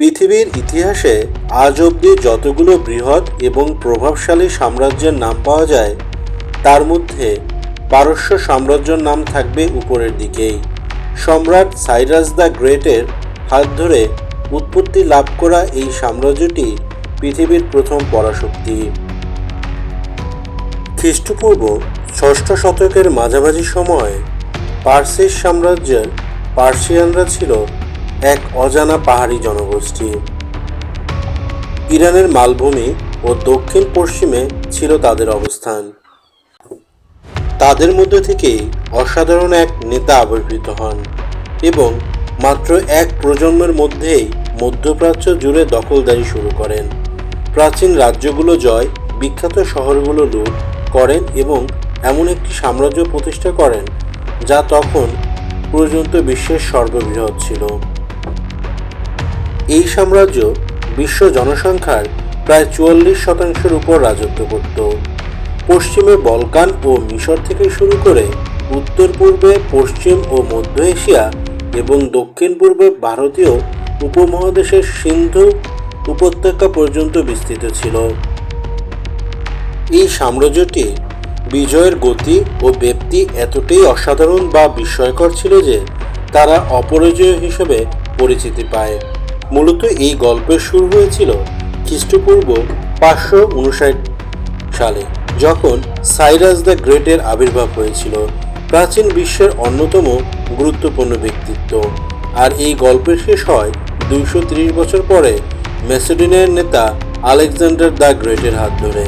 পৃথিবীর ইতিহাসে আজ অবধি যতগুলো বৃহৎ এবং প্রভাবশালী সাম্রাজ্যের নাম পাওয়া যায়, তার মধ্যে পারস্য সাম্রাজ্যের নাম থাকবে উপরের দিকেই। সম্রাট সাইরাস দ্য গ্রেটের হাত ধরে উৎপত্তি লাভ করা এই সাম্রাজ্যটি পৃথিবীর প্রথম পরাশক্তি। খ্রিস্টপূর্ব ষষ্ঠ শতকের মাঝামাঝি সময়ে পার্সিস সাম্রাজ্যের পার্সিয়ানরা ছিল এক অজানা পাহাড়ি জনগোষ্ঠী। ইরানের মালভূমি ও দক্ষিণ পশ্চিমে ছিল তাদের অবস্থান। তাদের মধ্যে থেকেই অসাধারণ এক নেতা আবির্ভূত হন এবং মাত্র এক প্রজন্মের মধ্যেই মধ্যপ্রাচ্য জুড়ে দখলদারি শুরু করেন। প্রাচীন রাজ্যগুলো জয়, বিখ্যাত শহরগুলো লুট করেন এবং এমন একটি সাম্রাজ্য প্রতিষ্ঠা করেন যা তখন পর্যন্ত বিশ্বের সর্ববৃহৎ ছিল। এই সাম্রাজ্য বিশ্ব জনসংখ্যার প্রায় চুয়াল্লিশ শতাংশের উপর রাজত্ব করত পশ্চিমে বলকান ও মিশর থেকে শুরু করে উত্তর পূর্বে, পশ্চিম ও মধ্য এশিয়া এবং দক্ষিণ পূর্বে ভারতীয় উপমহাদেশের সিন্ধু উপত্যকা পর্যন্ত বিস্তৃত ছিল। এই সাম্রাজ্যটি বিজয়ের গতি ও ব্যক্তি এতটাই অসাধারণ বা বিস্ময়কর ছিল যে তারা অপরাজয় হিসেবে পরিচিতি পায়। মূলত এই গল্পের শুরু হয়েছিল খ্রিস্টপূর্ব পাঁচশো উনষাট সালে, যখন সাইরাস দ্য গ্রেটের আবির্ভাব হয়েছিল, প্রাচীন বিশ্বের অন্যতম গুরুত্বপূর্ণ ব্যক্তিত্ব। আর এই গল্পের শেষ হয় দুইশো বছর পরে মেসিডোনিয়ার নেতা আলেকজান্ডার দ্য গ্রেটের হাত ধরে।